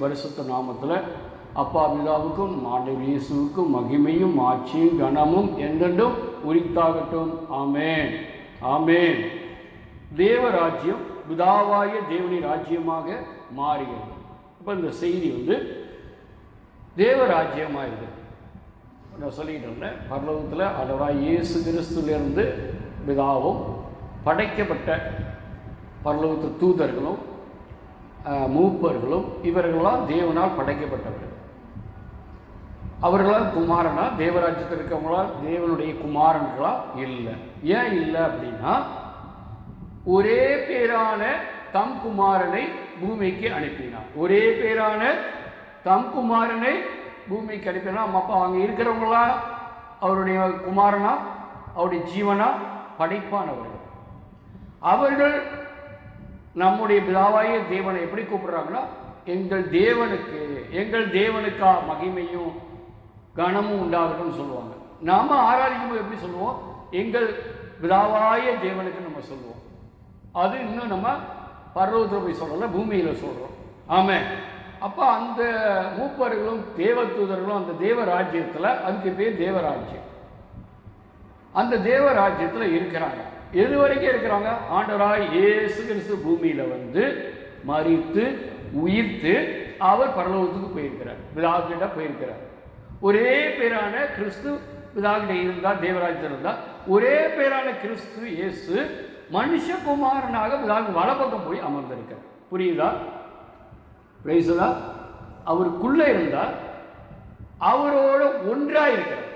பரிசுத்த நாமத்தில் அப்பா பிதாவுக்கும் ஆண்டவர் இயேசுவுக்கும் மகிமையும் ஆட்சியும் கனமும் என்றென்றும் உரித்தாகட்டும். ஆமேன். ஆமேன். தேவராஜ்யம் பிதாவாய தேவனின் ராஜ்யமாக மாறுகிறது. இப்போ இந்த செய்தி வந்து தேவராஜ்யமாக இருக்குது நான் சொல்லிக்கிட்டு இருந்தேன் பரலோகத்தில் ஆண்டவராக இயேசு கிறிஸ்துலேருந்து பிதாவும் படைக்கப்பட்ட பரலோகத்து தூதர்களும் மூப்பர்களும் இவர்களால் தேவனால் படைக்கப்பட்டவர்கள். அவர்களால் குமாரனா தேவராஜ்யத்தில் இருக்கவங்களா தேவனுடைய குமாரன்களா இல்லை. ஏன் இல்லை அப்படின்னா ஒரே பேரான தம் குமாரனை பூமிக்கு அனுப்பினார். ஒரே பேரான தம் குமாரனை பூமிக்கு அனுப்பினா அப்பா அங்கே இருக்கிறவங்களா? அவருடைய குமாரனா? அவருடைய ஜீவனா? படைப்பானவர்கள். அவர்கள் நம்முடைய பிதாவாய தேவனை எப்படி கூப்பிடுறாங்கன்னா எங்கள் தேவனுக்கு எங்கள் தேவனுக்கா மகிமையும் கனமும் உண்டாகட்டும்னு சொல்லுவாங்க. நாம் ஆராதிக்கும் எப்படி சொல்லுவோம்? எங்கள் பிதாவாய தேவனுக்கு நம்ம சொல்லுவோம். அது இன்னும் நம்ம பர்வத்தில் போய் சொல்லலை பூமியில் சொல்கிறோம் ஆமாம் அப்போ அந்த மூப்பர்களும் தேவதூதர்களும் அந்த தேவராஜ்யத்தில் அதுக்கு பேர் தேவராஜ்யம். அந்த தேவராஜ்யத்தில் இருக்கிறாங்க. இது வரைக்கும் இருக்கிறாங்க ஆண்டவராய் இயேசு கிறிஸ்து பூமியில் வந்து மறித்து உயிர்த்து அவர் பரலோகத்துக்கு போயிருக்கிறார். பிதாகிட்ட போயிருக்கிறார். ஒரே பேரான கிறிஸ்து பிதாகிட்ட இருந்தால் தேவராஜர் இருந்தால் ஒரே பேரான கிறிஸ்து இயேசு மனுஷகுமாரனாக பிதாக்கு வலப்பக்கம் போய் அமர்ந்திருக்கார் புரியுதா? பிரைஸதா அவருக்குள்ளே இருந்தால் அவரோட ஒன்றாக இருக்கிறார்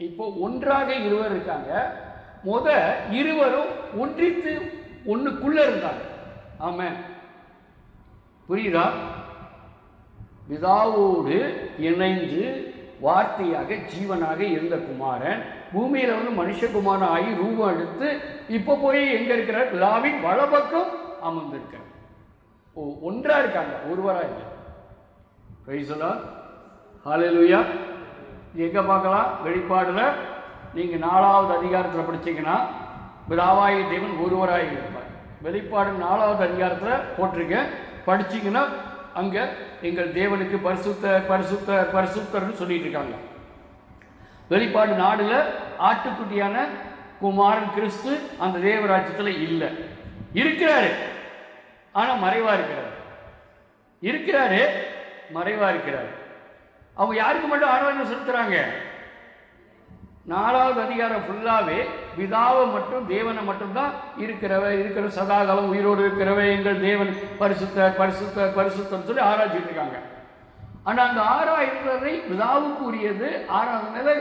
இப்போ ஒன்றாக இருவர் இருக்காங்க. முத இருவரும் ஒன்றித்து ஒன்றுக்குள்ளே இருந்தாங்க. ஆம. புரியுதா? பிதாவோடு இணைந்து வார்த்தையாக ஜீவனாக இருந்த குமாரன் பூமியில் வந்து மனுஷகுமாரன் ஆகி ரூபம் எடுத்து இப்போ போய் எங்கே இருக்கிறார்? பிதாவின் வலப்பக்கம் அமர்ந்திருக்கிறார். ஓ ஒன்றா இருக்காங்க ஒருவராக இல்லை. பிரைசலா ஹalleluya எங்கே பார்க்கலாம்? வெளிப்பாடில். நீங்கள் நாலாவது அதிகாரத்தில் படிச்சீங்கன்னா பிதாவாய தேவன் ஒருவராய் இருப்பார். வெளிப்பாடு நாலாவது அதிகாரத்தில் போட்டிருக்கேன். படிச்சீங்கன்னா அங்கே எங்கள் தேவனுக்கு பரிசுத்த பரிசுத்த பரிசுத்தர்னு சொல்லிட்டு இருக்காங்க. வெளிப்பாடு நாடில் ஆட்டுக்குட்டியான குமாரன் கிறிஸ்து அந்த தேவராஜ்யத்தில் இல்லை. இருக்கிறாரு. ஆனால் மறைவாக இருக்கிறார். இருக்கிறாரு மறைவாக இருக்கிறார். அவங்க யாருக்கு மட்டும் ஆராதனை செலுத்துகிறாங்க நாலாவது அதிகாரம் ஃபுல்லாகவே பிதாவை மட்டும் தேவனை மட்டும்தான் இருக்கிறவ இருக்கிற சதாகாலம் உயிரோடு இருக்கிறவ எங்கள் தேவன் பரிசுத்த பரிசுத்த பரிசுத்தம் சொல்லி ஆராய்ச்சிட்டு இருக்காங்க. ஆனால் அந்த ஆராய்கிறதை பிதாவுக்கு உரியது ஆராதனை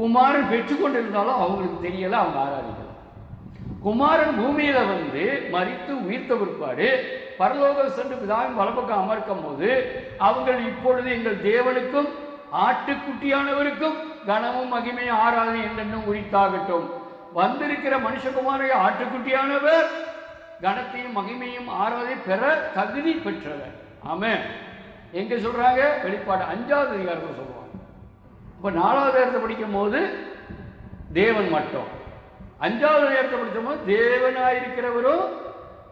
குமாரன் பெற்றுக்கொண்டிருந்தாலும் அவங்களுக்கு தெரியலை அவங்க ஆராதிக்கல. குமாரன் பூமியில் வந்து மறித்து உயிர்த்த பிற்பாடு பரலோகம் சென்று பிதாவின் வலப்பக்கம் அமர்க்கும் போது அவங்கள் இப்பொழுது எங்கள் தேவனுக்கும் ஆட்டுக்குட்டியானவருக்கும் கனமும் மகிமையும் ஆராதனை என்றென்னும் உரித்தாகட்டும். வந்திருக்கிற மனுஷகுமாரை ஆட்டுக்குட்டியானவர். கனத்தையும் மகிமையும் ஆராதனை பெற தகுதி பெற்றவர். ஆமே எங்க சொல்றாங்க? வெளிப்பாடு அஞ்சாவது அதிகாரத்தில் சொல்லுவாங்க. இப்போ நாலாவது இடத்தை படிக்கும் போது தேவன் மட்டும். அஞ்சாவது நேரத்தை படித்தோம் தேவனாய் இருக்கிறவரும்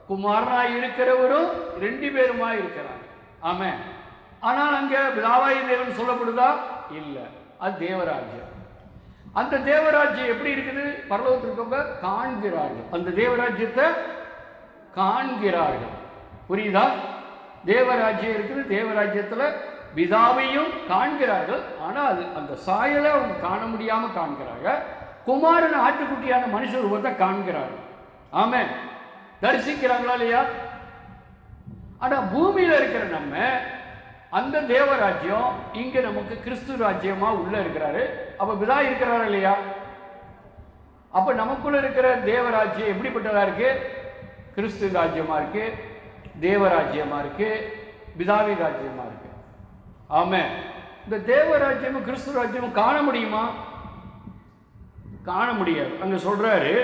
குமாரனாய் இருக்கிறவரும் ரெண்டு பேருமாய் இருக்கிறார் ஆமாம் ஆனால் அங்கே பிதாவாய் தேவன் சொல்லப்படுதா? இல்லை. அது தேவராஜ்யம். அந்த தேவராஜ்யம் எப்படி இருக்குது? பரலோகத்தில் இருக்கவங்க காண்கிறார்கள். அந்த தேவராஜ்யத்தை காண்கிறார்கள். புரியுதா? தேவராஜ்யம் இருக்குது தேவராஜ்யத்தில் பிதாவையும் காண்கிறார்கள். ஆனால் அது அந்த சாயலை அவங்க காண முடியாமல் காண்கிறாங்க. குமாரன் ஆட்டுக்குட்டியான மனுஷ ரூபத்தை காண்கிறார்கள். ஆமே தரிசிக்கிறாங்களா இல்லையா? ஆனால் பூமியில இருக்கிற நம்ம அந்த தேவராஜ்யம் இங்க நமக்கு கிறிஸ்து ராஜ்யமா உள்ள இருக்கிறாரு. அப்ப பிதா இருக்கிறாரா இல்லையா? அப்ப நமக்குள்ள இருக்கிற தேவராஜ்யம் எப்படிப்பட்டதா இருக்கு? கிறிஸ்து ராஜ்யமா இருக்கு தேவராஜ்யமா இருக்கு பிதாவி ராஜ்யமா இருக்கு. ஆமே இந்த தேவராஜ்யமும் கிறிஸ்து ராஜ்யமும் காண முடியுமா? காண முடியாது. அங்க சொல்றாரு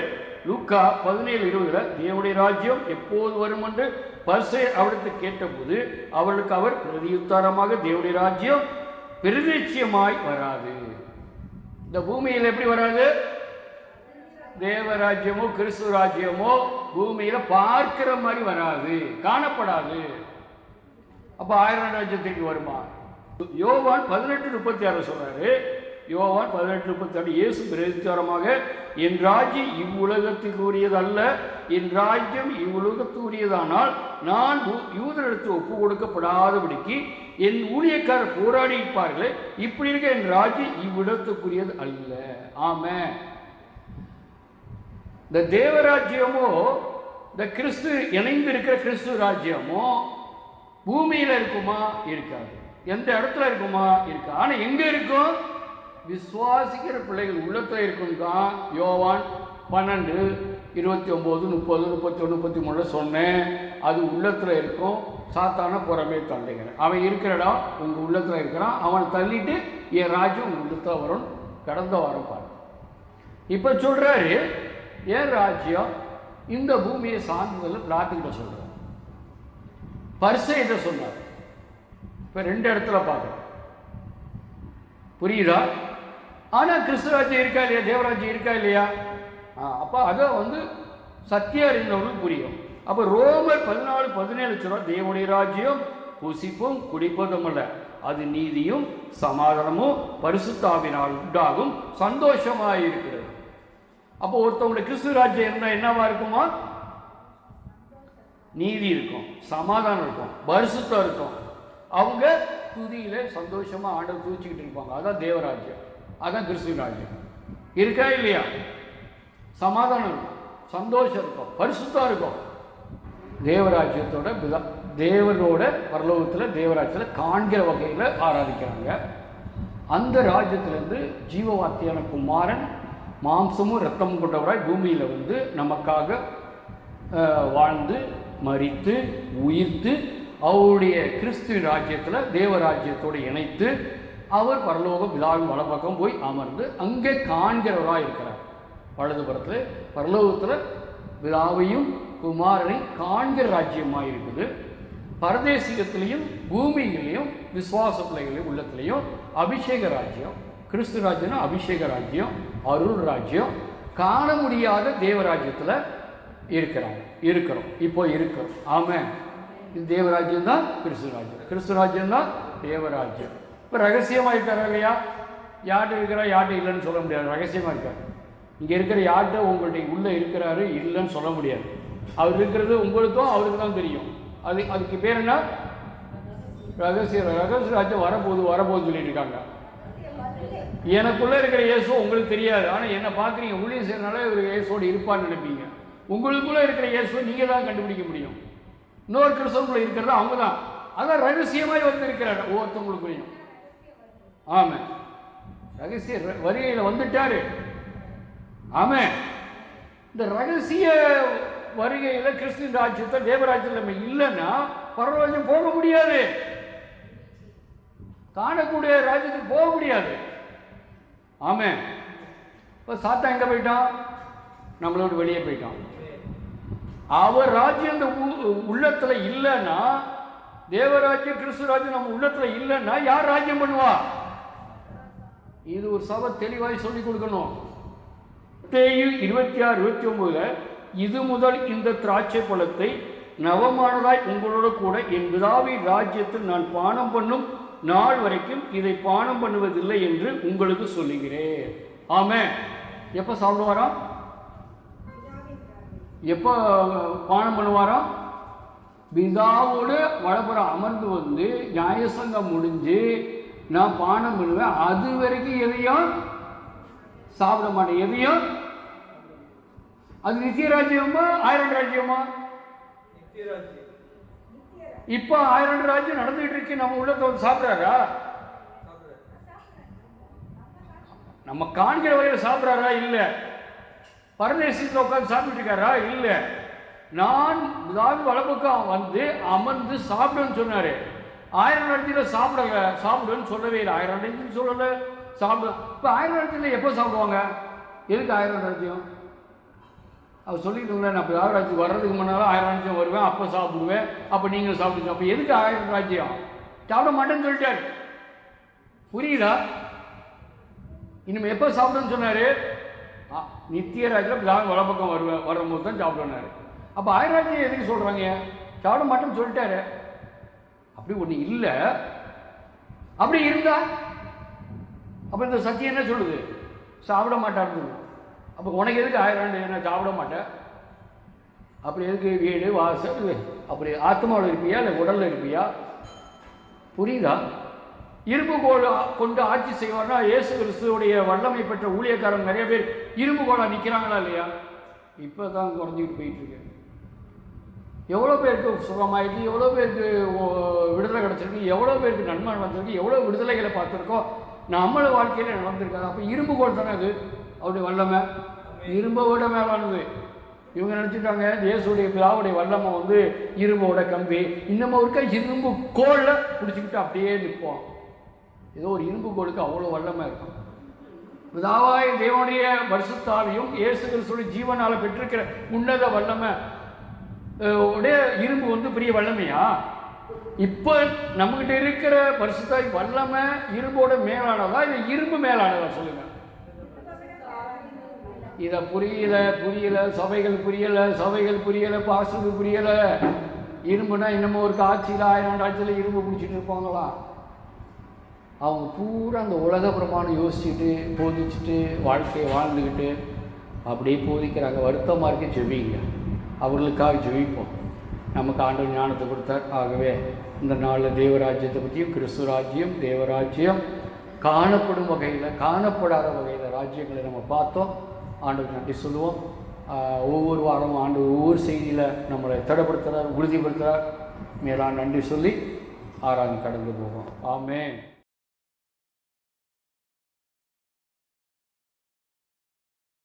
லூக்கா பதினேழு இருபதுல தேவனுடைய ராஜ்யம் எப்போது வரும் என்று பர்சே அவருக்கு கேட்டபோது அவர்களுக்கு அவர் பிரதியுத்தாரமாக தேவனுடைய ராஜ்யம் பிரதிச்சியமாய் வராது. இந்த பூமியில் எப்படி வராது? தேவராஜ்யமோ கிறிஸ்து ராஜ்யமோ பூமியில் பார்க்கிற மாதிரி வராது காணப்படாது. அப்போ ஆயிரம் ராஜ்யத்துக்கு வருமா? யோவான் பதினெட்டு முப்பத்தி ஆறு சொல்றாரு யோவான் பதினெட்டு முப்பத்தாண்டு இயேசு பிரதிச்சாரமாக என் ராஜ்யம் இவ்வுலகத்துக்கு உரியது அல்ல என் ராஜ்யம் இவ்வுலகத்துக்குரியதானால் நான் யூதரிடத்து ஒப்பு கொடுக்கப்படாதபடிக்கு என் ஊழியக்காரர் போராடி இருப்பார்களே இப்படி இருக்க என் ராஜ்யம் இவ்விடத்துக்குரியது அல்ல. ஆம இந்த தேவராஜ்யமோ இந்த கிறிஸ்து இணைந்து இருக்கிற கிறிஸ்து ராஜ்யமோ பூமியில் இருக்குமா? இருக்காது. எந்த இடத்துல இருக்குமா? இருக்கா. ஆனால் எங்கே இருக்கும்? விசுவாசிக்கிற பிள்ளைகள் உள்ளத்தில் இருக்கும் தான் யோவான் பன்னெண்டு இருபத்தி ஒம்பது முப்பது முப்பத்தி ஒன்று முப்பத்தி மூணு சொன்னேன். அது உள்ளத்தில் இருக்கும். சாத்தான புறமே தள்ளுகிறேன். அவன் இருக்கிற இடம் உங்கள் உள்ளத்தில் இருக்கிறான். அவனை தள்ளிட்டு என் ராஜ்யம் உங்கள் உள்ளத்தில் வரும் கடந்த வாரம் பாரு இப்போ சொல்கிறாரு என் ராஜ்யம் இந்த பூமியை சார்ந்ததில் பிளாட்டுக்கிட்ட பரிசை இதை சொன்னார். இப்போ ரெண்டு இடத்துல பார்க்குறோம். புரியுதா? ஆனால் கிறிஸ்துராஜ்யம் இருக்கா இல்லையா? தேவராஜ்யம் இருக்கா இல்லையா? அப்போ அதை வந்து சத்திய அறிந்தவர்களுக்கு புரியும். அப்போ ரோமர் பதினாலு பதினேழு சொல்ல தேவனுடைய ராஜ்யம் புசிப்பும் குடிப்பதும் அல்ல. அது நீதியும் சமாதானமும் பரிசுத்தாவினால் உண்டாகும் சந்தோஷமாக இருக்கிறது. அப்போ ஒருத்தவங்களுடைய கிறிஸ்து ராஜ்யம் இருந்தால் என்னவா இருக்குமா? நீதி இருக்கும் சமாதானம் இருக்கும் பரிசுத்தம் இருக்கும். அவங்க துதியில சந்தோஷமா ஆண்டவர் தூச்சிக்கிட்டு இருப்பாங்க. அதான் தேவராஜ்யம். அதுதான் கிறிஸ்துவின் ராஜ்யம். இருக்கா இல்லையா? சமாதானம் இருக்கும். சந்தோஷம் இருக்கும். பரிசுத்தம் இருக்கும். தேவராஜ்யத்தோட தேவனோட பரலோகத்தில் தேவராஜ்யத்தில் காண்கிற வகையில் ஆராதிக்கிறாங்க. அந்த ராஜ்யத்திலேருந்து ஜீவவாத்தியான குமாரன் மாம்சமும் ரத்தமும் கொண்டவராய் பூமியில் வந்து நமக்காக வாழ்ந்து மறித்து உயிர்த்து அவருடைய கிறிஸ்துவின் ராஜ்யத்தில் தேவராஜ்யத்தோடு இணைத்து அவர் பரலோக விழாவின் வலப்பக்கம் போய் அமர்ந்து அங்கே காண்கிறவராக இருக்கிறார். வலதுபுறத்தில் பரலோகத்தில் விழாவையும் குமாரனை காண்கிற ராஜ்யமாக இருக்குது பரதேசிகத்திலையும் பூமியிலையும் விசுவாச பிள்ளைகளையும் உள்ளத்திலையும் அபிஷேக ராஜ்யம் கிறிஸ்து ராஜ்யம்னா அபிஷேக ராஜ்யம் அருள் ராஜ்யம் காண முடியாத தேவராஜ்யத்தில் இருக்கிறாங்க இருக்கிறோம். இப்போ இருக்கிறோம். ஆமாம் இது தேவராஜ்யம் தான் கிறிஸ்து ராஜ்யம். கிறிஸ்து ராஜ்யம் தான் தேவராஜ்யம். இப்போ ரகசியமாக இருக்காரா இல்லையா யார்கிட்ட இருக்கிறா யார்கிட்ட இல்லைன்னு சொல்ல முடியாது. ரகசியமாக இருக்கார் இங்கே இருக்கிற யார்கிட்ட உங்கள்கிட்ட உள்ளே இருக்கிறாரு இல்லைன்னு சொல்ல முடியாது. அவர் இருக்கிறது உங்களுக்கும் அவருக்கு தான் தெரியும். அது அதுக்கு பேர் என்ன? ரகசிய ரகசிய ராஜ்யம் வரப்போகுது வரப்போகுது சொல்லிட்டு இருக்காங்க. எனக்குள்ளே இருக்கிற இயேசு உங்களுக்கு தெரியாது. ஆனால் என்னை பார்க்குறீங்க ஊழியம் செய்யறதுனால இவர் இயேசோடு இருப்பான்னு நினைப்பீங்க. உங்களுக்குள்ளே இருக்கிற இயேசுவை நீங்கள் தான் கண்டுபிடிக்க முடியும். இன்னொரு கிறிஸ்தவங்களை இருக்கிறது அவங்க தான். அதான் ரகசியமாய் வந்து இருக்கிறார் ஒவ்வொருத்தவங்களுக்குள்ளேயும். ஆமாம் ரகசிய வரியில் வந்துட்டாரு. ஆமா இந்த ரகசிய வருகையில் கிறிஸ்தின் ராஜ்யத்தை தேவராஜ்யத்தில் நம்ம இல்லைன்னா பரவராஜ்யம் போக முடியாது. காணக்கூடிய ராஜ்யத்துக்கு போக முடியாது. ஆமே இப்போ சாத்தா எங்கே போயிட்டான்? நம்மளோட வெளியே போயிட்டான். அவர் ராஜ்யம் இந்த உ- இல்லைன்னா தேவராஜ்யம் கிறிஸ்து ராஜ்யம் நம்ம உள்ளத்தில் இல்லைன்னா யார் ராஜ்யம் பண்ணுவா? இது ஒரு சபை தெளிவாய் சொல்லிக் கொடுக்கணும். தேயு இருபத்தி ஆறு இருபத்தி ஒன்பதுல இது முதல் இந்த திராட்சை பழத்தை நவமானதாய் உங்களோட கூட என் விதாவி ராஜ்யத்தில் நான் பானம் பண்ணும் நாள் வரைக்கும் இதை பானம் பண்ணுவதில்லை என்று உங்களுக்கு சொல்லுகிறேன். ஆமே எப்போ சாப்பிடுவாராம்? எப்போ பானம் பண்ணுவாராம்? பிதாவோடு வளபுறம் அமர்ந்து வந்து நியாயசங்கம் முடிஞ்சு நான் பானம் பண்ணுவேன். அது வரைக்கும் எதையும் சாப்பிட மாட்டேன். எதையும் அது நித்திய ராஜ்யமா ஆயிரம் ராஜ்யமா? இப்போ ஆயிரம் ராஜ்யம் நடந்துகிட்டு இருக்கு. நம்ம உள்ளத்தை வந்து சாப்பிட்றாரா? நம்ம காண்கிற வகையில் சாப்பிட்றாரா? இல்லை. பரதேசத்தில் உட்காந்து சாப்பிட்டு இருக்காரா இல்லை. நான் தான் வந்து அமர்ந்து சாப்பிடுன்னு சொன்னாரு. ஆயிரம் இடத்துல சாப்பிடல சாப்பிடுன்னு சொல்லவே இல்லை. ஆயிரம் இடத்துல சொல்லல சாப்பிடு. இப்போ ஆயிரம் இடத்துல எப்போ சாப்பிடுவாங்க? எதுக்கு ஆயிரம் ராஜ்யம் அவர் சொல்லிட்டு நான் இப்போ யார் ராஜ்யம் வர்றதுக்கு முன்னால் ஆயிரம் ராஜ்யம் வருவேன் அப்போ சாப்பிடுவேன் அப்போ நீங்களும் சாப்பிடுங்க. அப்போ எதுக்கு ஆயிரம் ராஜ்யம் சாப்பிட மாட்டேன்னு சொல்லிட்டாரு. புரியுதா? இனிமேல் எப்போ சாப்பிடுன்னு சொன்னார்? நித்திய ராஜ்யம் நான் வலப்பக்கம் வருவேன் வரும்போது தான் சாப்பிடுனாரு. அப்போ ஆயிரம் ராஜ்யம் எதுக்கு சொல்கிறாங்க சாப்பிட மாட்டேன்னு சொல்லிட்டாரு. அப்படி ஒன்று இல்லை. அப்படி இருந்தா அப்போ இந்த சத்தியம் என்ன சொல்லுது? சாப்பிட மாட்டான்னு அப்போ உனக்கு எதுக்கு ஆயிரம் என்ன சாப்பிட மாட்டேன் அப்படி எதுக்கு வீடு வாசல் அப்படி ஆத்மாவில் இருப்பியா இல்லை உடலில் இருப்பியா? புரியுதா? இரும்பு கோல் கொண்டு ஆட்சி செய்வார்னா இயேசு கிறிஸ்துவோடைய வல்லமை பெற்ற ஊழியக்காரங்க நிறைய பேர் இரும்பு கோலா நிற்கிறாங்களா இல்லையா? இப்போ தான் குறைஞ்சிக்கிட்டு போயிட்டு எவ்வளோ பேருக்கு சுகமாயிருக்கு எவ்வளோ பேருக்கு விடுதலை கிடச்சிருக்கு எவ்வளோ பேருக்கு நன்மை நடந்திருக்கு எவ்வளோ விடுதலைகளை பார்த்துருக்கோம். நம்மள வாழ்க்கையில் நடந்திருக்காது. அப்போ இரும்பு கோல் தானே அது? அவருடைய வல்லமை. இரும்பை விட மேலானது. இவங்க நினச்சிட்டாங்க இயேசுடைய பிதாவுடைய வல்லமை வந்து இரும்போட கம்பி. இன்னமும் இருக்க இரும்பு கோலில் பிடிச்சிக்கிட்டு அப்படியே நிற்போம் ஏதோ ஒரு இரும்பு கோலுக்கு அவ்வளோ வல்லமை இருக்கும். பிதாவாய தேவனுடைய வருஷத்தாலையும் இயேசு கிறிஸ்துடைய ஜீவனால் பெற்றிருக்கிற உன்னத வல்லமை. உடைய இரும்பு வந்து பெரிய வல்லமையா? இப்போ நம்மகிட்ட இருக்கிற பரிசுத்தாய் வல்லமை இரும்போட மேலானதா? இல்லை இரும்பு மேலானதா சொல்லுங்க. இதை புரியல புரியல சபைகள் புரியல சபைகள் புரியல பாசுக்கு புரியல. இரும்புனா இன்னமும் ஒரு காட்சியில் ஆயிரம் ஆட்சியில் இரும்பு பிடிச்சிட்டு இருப்பாங்களா? அவங்க பூரா அந்த உலக பிரமாணம் யோசிச்சுட்டு போதிச்சுட்டு வாழ்க்கையை வாழ்ந்துக்கிட்டு அப்படியே போதிக்கிறாங்க. வருத்தமாக இருக்க செவிங்க அவர்களுக்காக ஜெயிப்போம் நமக்கு ஆண்டு ஞானத்தை கொடுத்தார். ஆகவே இந்த நாளில் தேவராஜ்யத்தை பற்றியும் கிறிஸ்து ராஜ்யம் தேவராஜ்யம் காணப்படும் வகையில் காணப்படாத வகையில் ராஜ்யங்களை நம்ம பார்த்தோம். ஆண்டவருக்கு நன்றி சொல்லுவோம். ஒவ்வொரு வாரமும் ஆண்டு ஒவ்வொரு செய்தியில் நம்மளை திடப்படுத்துகிறார் உறுதிப்படுத்துகிறார் மேலான நன்றி சொல்லி ஆராய்ந்து கடந்து போவோம். ஆமென்.